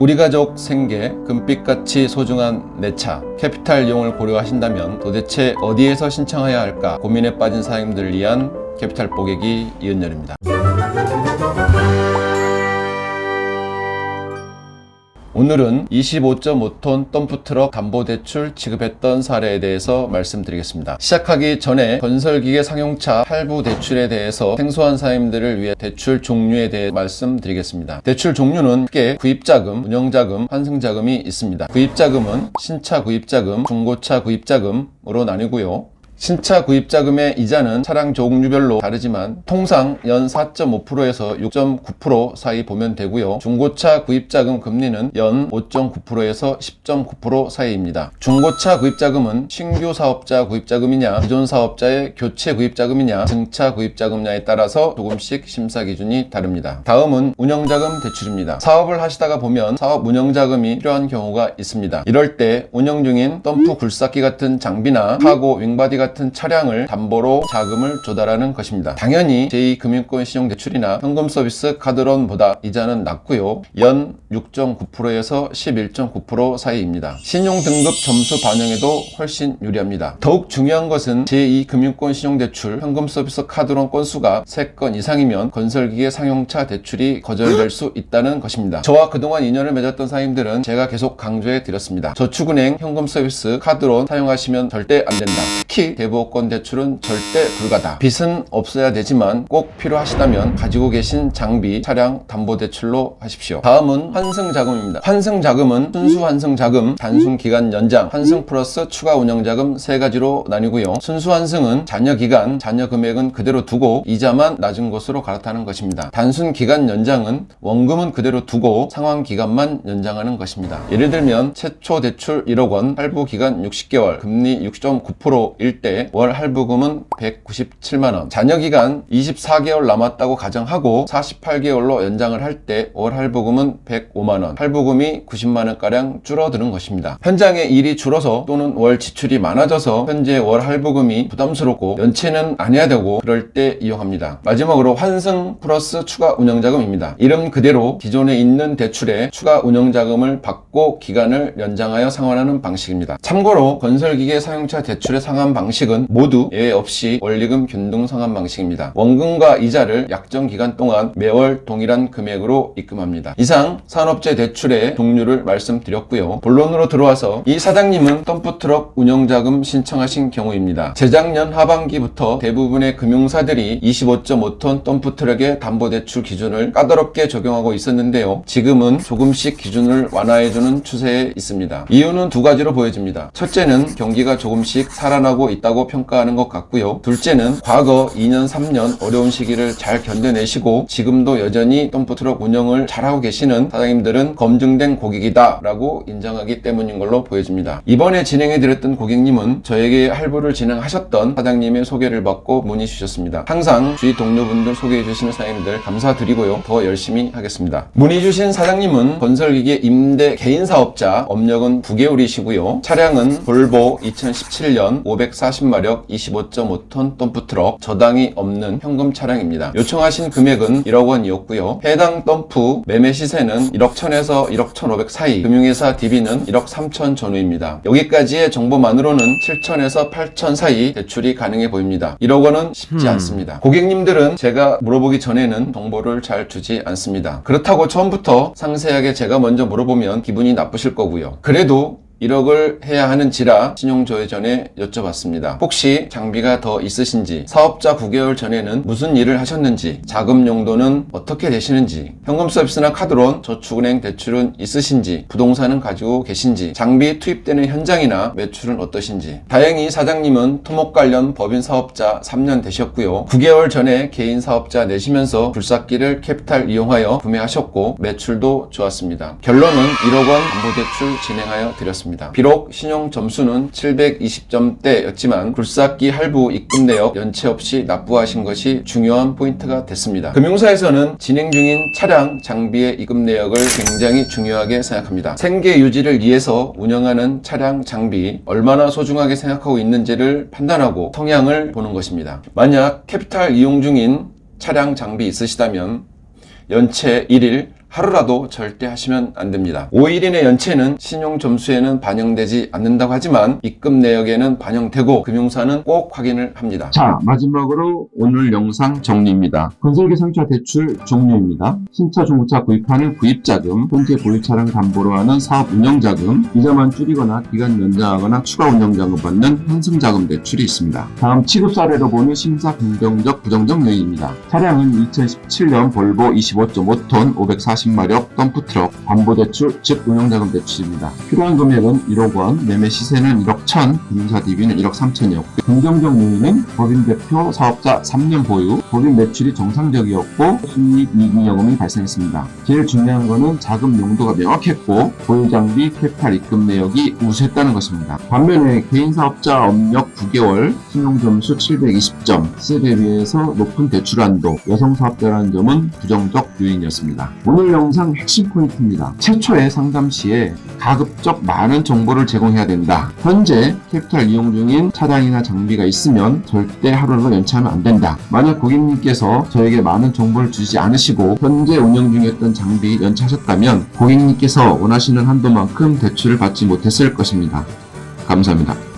우리 가족 생계, 금빛같이 소중한 내 차, 캐피탈 이용을 고려하신다면 도대체 어디에서 신청해야 할까 고민에 빠진 사장님들을 위한 캐피탈 뽀개기 이은열입니다. 오늘은 25.5톤 덤프트럭 담보대출 지급했던 사례에 대해서 말씀드리겠습니다. 시작하기 전에 건설기계 상용차 할부 대출에 대해서 생소한 사임들을 위해 대출 종류에 대해 말씀드리겠습니다. 대출 종류는 크게 구입자금, 운영자금, 환승자금이 있습니다. 구입자금은 신차 구입자금, 중고차 구입자금으로 나뉘고요. 신차 구입 자금의 이자는 차량 종류별로 다르지만 통상 연 4.5%에서 6.9% 사이 보면 되고요. 중고차 구입 자금 금리는 연 5.9%에서 10.9% 사이입니다. 중고차 구입 자금은 신규 사업자 구입 자금이냐, 기존 사업자의 교체 구입 자금이냐, 증차 구입 자금냐에 따라서 조금씩 심사 기준이 다릅니다. 다음은 운영 자금 대출입니다. 사업을 하시다가 보면 사업 운영 자금이 필요한 경우가 있습니다. 이럴 때 운영 중인 덤프 굴삭기 같은 장비나 카고 윙바디 같은 차량을 담보로 자금을 조달하는 것입니다. 당연히 제2금융권 신용대출이나 현금 서비스 카드론보다 이자는 낮고요. 연 6.9%에서 11.9% 사이입니다. 신용 등급 점수 반영에도 훨씬 유리합니다. 더욱 중요한 것은 제2금융권 신용대출 현금 서비스 카드론 건수가 3건 이상이면 건설기계 상용차 대출이 거절될 수 있다는 것입니다. 저와 그동안 인연을 맺었던 사임들은 제가 계속 강조해 드렸습니다. 저축은행 현금 서비스 카드론 사용하시면 절대 안 된다. 특히 대부업권 대출은 절대 불가다. 빚은 없어야 되지만 꼭 필요하시다면 가지고 계신 장비, 차량 담보 대출로 하십시오. 다음은 환승 자금입니다. 환승 자금은 순수 환승 자금, 단순 기간 연장, 환승 플러스 추가 운영 자금 세 가지로 나뉘고요. 순수 환승은 잔여 기간, 잔여 금액은 그대로 두고 이자만 낮은 것으로 갈아타는 것입니다. 단순 기간 연장은 원금은 그대로 두고 상환 기간만 연장하는 것입니다. 예를 들면 최초 대출 1억 원, 할부 기간 60개월, 금리 6.9%일 때월 할부금은 197만 원, 잔여 기간 24개월 남았다고 가정하고 48개월로 연장을 할 때 월 할부금은 105만 원, 할부금이 90만 원 가량 줄어드는 것입니다. 현장에 일이 줄어서 또는 월 지출이 많아져서 현재 월 할부금이 부담스럽고 연체는 안 해야 되고 그럴 때 이용합니다. 마지막으로 환승 플러스 추가 운영자금입니다. 이름 그대로 기존에 있는 대출에 추가 운영자금을 받고 기간을 연장하여 상환하는 방식입니다. 참고로 건설기계 사용차 대출의 상환 방식 은 모두 예외 없이 원리금 균등 상환 방식입니다. 원금과 이자를 약정 기간 동안 매월 동일한 금액으로 입금합니다. 이상 산업재 대출의 종류를 말씀드렸고요. 본론으로 들어와서 이 사장님은 덤프트럭 운영자금 신청하신 경우입니다. 재작년 하반기부터 대부분의 금융사들이 25.5톤 덤프트럭의 담보대출 기준을 까다롭게 적용하고 있었는데요. 지금은 조금씩 기준을 완화해주는 추세에 있습니다. 이유는 두 가지로 보여집니다. 첫째는 경기가 조금씩 살아나고 있다고 평가하는 것 같고요. 둘째는 과거 2년, 3년 어려운 시기를 잘 견뎌내시고 지금도 여전히 덤프트럭 운영을 잘하고 계시는 사장님들은 검증된 고객이다 라고 인정하기 때문인 걸로 보여집니다. 이번에 진행해드렸던 고객님은 저에게 할부를 진행하셨던 사장님의 소개를 받고 문의 주셨습니다. 항상 주위 동료분들 소개해주시는 사장님들 감사드리고요. 더 열심히 하겠습니다. 문의 주신 사장님은 건설기계 임대 개인 사업자 업력은 9개월이시고요. 차량은 볼보 2017년 540 마력 25.5톤 덤프트럭 저당이 없는 현금 차량입니다. 요청하신 금액은 1억 원이었고요. 해당 덤프 매매 시세는 1억 1000에서 1억 1500 사이, 금융회사 DB는 1억 3000 전후입니다. 여기까지의 정보만으로는 7000에서 8000 사이 대출이 가능해 보입니다. 1억 원은 쉽지 않습니다. 고객님들은 제가 물어보기 전에는 정보를 잘 주지 않습니다. 그렇다고 처음부터 상세하게 제가 먼저 물어보면 기분이 나쁘실 거고요. 그래도 1억을 해야 하는지라 신용조회 전에 여쭤봤습니다. 혹시 장비가 더 있으신지, 사업자 9개월 전에는 무슨 일을 하셨는지, 자금 용도는 어떻게 되시는지, 현금 서비스나 카드론, 저축은행 대출은 있으신지, 부동산은 가지고 계신지, 장비 투입되는 현장이나 매출은 어떠신지. 다행히 사장님은 토목 관련 법인 사업자 3년 되셨고요. 9개월 전에 개인 사업자 내시면서 불삭기를 캐피탈 이용하여 구매하셨고 매출도 좋았습니다. 결론은 1억 원 담보대출 진행하여 드렸습니다. 비록 신용 점수는 720점대였지만 굴삭기 할부 입금 내역 연체 없이 납부하신 것이 중요한 포인트가 됐습니다. 금융사에서는 진행 중인 차량 장비의 입금 내역을 굉장히 중요하게 생각합니다. 생계 유지를 위해서 운영하는 차량 장비 얼마나 소중하게 생각하고 있는지를 판단하고 성향을 보는 것입니다. 만약 캐피탈 이용 중인 차량 장비 있으시다면 연체 1일 하루라도 절대 하시면 안 됩니다. 5일인의 연체는 신용 점수에는 반영되지 않는다고 하지만 입금 내역에는 반영되고 금융사는 꼭 확인을 합니다. 자, 마지막으로 오늘 영상 정리입니다. 건설계 상차 대출 종류입니다. 신차 중고차 구입하는 구입자금, 현재 보유차량 담보로 하는 사업 운영자금, 이자만 줄이거나 기간 연장하거나 추가 운영자금 받는 현승자금 대출이 있습니다. 다음 취급 사례로 보는 심사 긍정적 부정적 요인입니다. 차량은 2017년 볼보 25.5톤 540 마력 덤프트럭 담보대출 즉 운영자금 대출입니다. 필요한 금액은 1억 원, 매매 시세는 1억 1천, 금융사 DB는 1억 3천이었고 긍정적 요인은 법인 대표 사업자 3년 보유, 법인 매출이 정상적이었고 순이익 이익여금이 발생했습니다. 제일 중요한 거는 자금 용도가 명확했고 보유 장비, 캐팔 입금 내역이 우수했다는 것입니다. 반면에 개인 사업자 업력 9개월, 신용 점수 720점, 시에 비해서 높은 대출 한도, 여성 사업자라는 점은 부정적 요인이었습니다. 오늘 영상 핵심 포인트입니다. 최초의 상담 시에 가급적 많은 정보를 제공해야 된다. 현재 캐피탈 이용 중인 차량이나 장비가 있으면 절대 하루라도 연체하면 안 된다. 만약 고객님께서 저에게 많은 정보를 주지 않으시고 현재 운영 중이었던 장비 연체하셨다면 고객님께서 원하시는 한도만큼 대출을 받지 못했을 것입니다. 감사합니다.